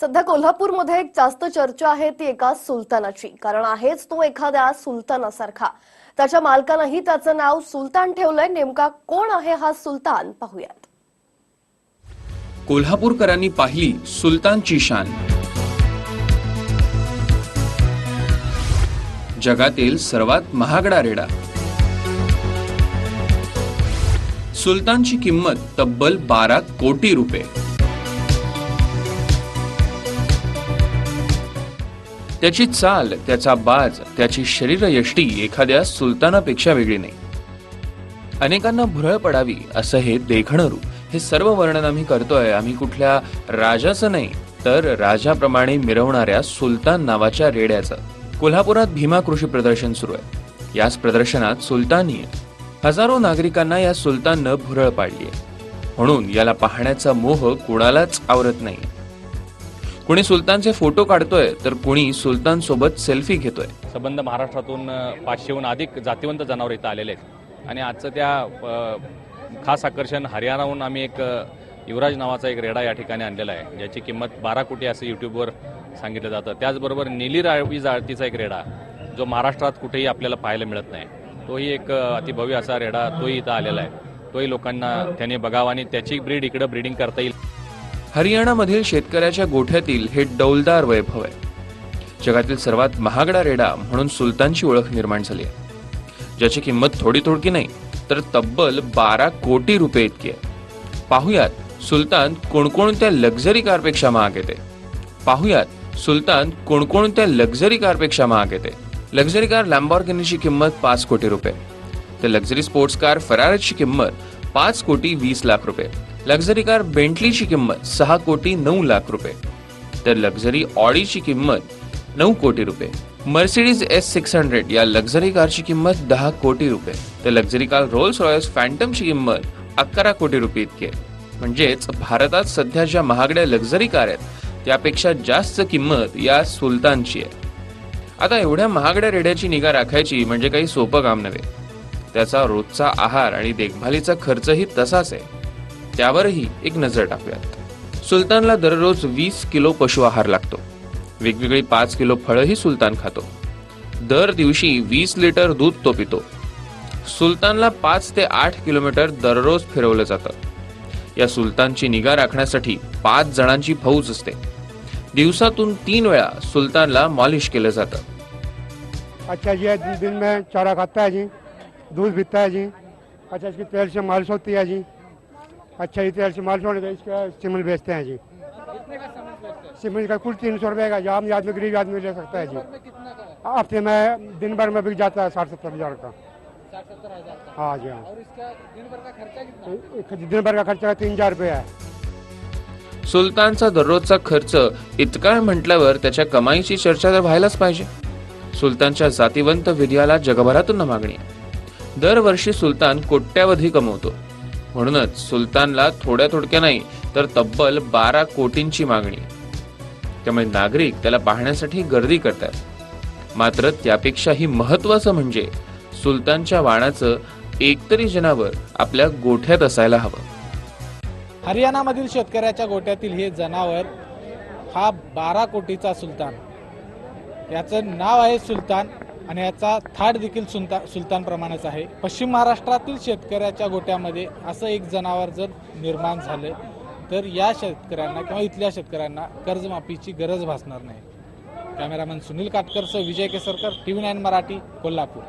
सध्या कोल्हापूरमध्ये एक जास्त चर्चा आहे ती एका सुलतानाची. कारण आहेच तो एखाद्या सुलतानासारखा. त्याच्या मालकानंही त्याचं नाव सुलतान ठेवलंय. नेमका कोण आहे हा सुलतान? पाहूयात. कोल्हापूरकरांनी पाहिली सुलतानची शान. जगातील सर्वात महागडा रेडा. सुलतानची किंमत तब्बल बारा कोटी रुपये. त्याची चाल त्याचा बाज त्याची शरीरयष्टी एखाद्या सुलतानापेक्षा वेगळी नाही. अनेकांना भुरळ पडावी असं हे देखणं रूप हे सर्व वर्णन आम्ही करतोय. आम्ही कुठल्या राजाचं नाही तर राजाप्रमाणे मिरवणाऱ्या सुलतान नावाच्या रेड्याचं. कोल्हापुरात भीमा कृषी प्रदर्शन सुरू आहे. याच प्रदर्शनात सुलतानी आहे हजारो नागरिकांना या सुलताननं भुरळ पाडली आहे म्हणून याला पाहण्याचा मोह कुणालाच आवरत नाही. कुणी सुलतानचे फोटो काढतोय तर कुणी सुलतान सोबत सेल्फी घेतोय. संबंध महाराष्ट्रातून पाचशेहून अधिक जातिवंत जनावर इथं आलेले आहेत. आणि आजचं त्या खास आकर्षण हरियाणाहून आम्ही एक युवराज नावाचा एक रेडा या ठिकाणी आणलेला आहे ज्याची किंमत बारा कोटी असं यूट्यूबवर सांगितलं जातं. त्याचबरोबर नीली राळवी जाळतीचा एक रेडा जो महाराष्ट्रात कुठेही आपल्याला पाहायला मिळत नाही. तोही एक अतिभव्य असा रेडा तोही इथं आलेला आहे. तोही लोकांना त्याने बघावा आणि त्याची ब्रीड इकडं ब्रीडिंग करता येईल. हरियाणामधील शेतकऱ्याच्या गोठ्यातील हे डौलदार वैभव आहे. जगातील सर्वात महागडा रेडा म्हणून सुलतानची ओळख निर्माण झाली आहे. ज्याची किंमत थोडी थोडकी नाही तर तब्बल बारा कोटी रुपये इतकी आहे. पाहुयात सुलतान कोणकोणत्या लक्झरी कारपेक्षा महाग येते. पाहुयात सुलतान कोणकोणत्या लक्झरी कारपेक्षा महाग येते. लक्झरी कार लॅम्बॉर्गिनीची किंमत पाच कोटी रुपये. तर लक्झरी स्पोर्ट्स कार फरारची किंमत पाच कोटी वीस लाख रुपये. लक्झरी कार बेंटलीची किंमत सहा कोटी नऊ लाख रुपये. तर लक्झरी ऑडीची किंमत नऊ कोटी रुपये. मर्सिडीज एस सिक्स हंड्रेड या लक्झरी कारची किंमत दहा कोटी रुपये. तर लक्झरी कार रोल्स रॉयल्स फॅन्टमची किंमत अकरा कोटी रुपये इतकी आहे. म्हणजेच भारतात सध्या ज्या महागड्या लक्झरी कार आहेत त्यापेक्षा जास्त किंमत या सुलतानची आहे. आता एवढ्या महागड्या रेड्याची निगा राखायची म्हणजे काही सोपं काम नव्हे. त्याचा रोजचा आहार आणि देखभालीचा खर्चही तसाच आहे. त्यावरही एक नजर टाकूयात. सुलतानला दररोज वीस किलो पशु आहार लागतो. वेगवेगळी पाच किलो फळंही सुलतान खातो. दर दिवशी वीस लिटर दूध तो पितो. सुलतानला पाच ते आठ किलोमीटर दररोज फिरवलं जातं. या सुलतानची निगा राखण्यासाठी पाच जणांची फौज असते. दिवसातून तीन वेळा सुलतानला मॉलिश केलं जातं. अच्छा ये दिन में चारा खाता है जी दूध पीता है जी अच्छा इसकी तेल से मालिश होती है जी। अच्छा ये तेल से होने के इसका सिमल बेचते हैं जी। सिमल का कुल तीन सौ रुपये का जो आम आदमी गरीब आदमी ले सकता है जी। हफ्ते में दिन भर में बिक जाता है साठ सत्तर हजार का। हाँ जी हाँ। दिन भर का खर्चा तीन हजार रुपये है। सुलतानचा दररोजचा खर्च इतका आहे म्हटल्यावर त्याच्या कमाईची चर्चा तर व्हायलाच पाहिजे. सुलतानच्या जातिवंत विद्याला जगभरातून मागणी. आहे दरवर्षी सुलतान कोट्यावधी कमवतो. म्हणूनच सुलतानला थोड्या थोडक्या नाही तर तब्बल बारा कोटींची मागणी. त्यामुळे नागरिक त्याला पाहण्यासाठी गर्दी करतात. मात्र त्यापेक्षाही महत्वाचं म्हणजे सुलतानच्या वाणाचं एकतरी जनावर आपल्या गोठ्यात असायला हवं. हरियाणामधील शेतकऱ्याच्या गोठ्यातील हे जनावर हा बारा कोटीचा सुलतान. याचं नाव आहे सुलतान आणि याचा थाट देखील सुलता सुलतानप्रमाणेच आहे. पश्चिम महाराष्ट्रातील शेतकऱ्याच्या गोट्यामध्ये असं एक जनावर जर निर्माण झालं तर या शेतकऱ्यांना किंवा इथल्या शेतकऱ्यांना कर्जमाफीची गरज भासणार नाही. Cameraman Sunil काटकरसह Vijay Kesarkar T V nine Marathi Kolhapur.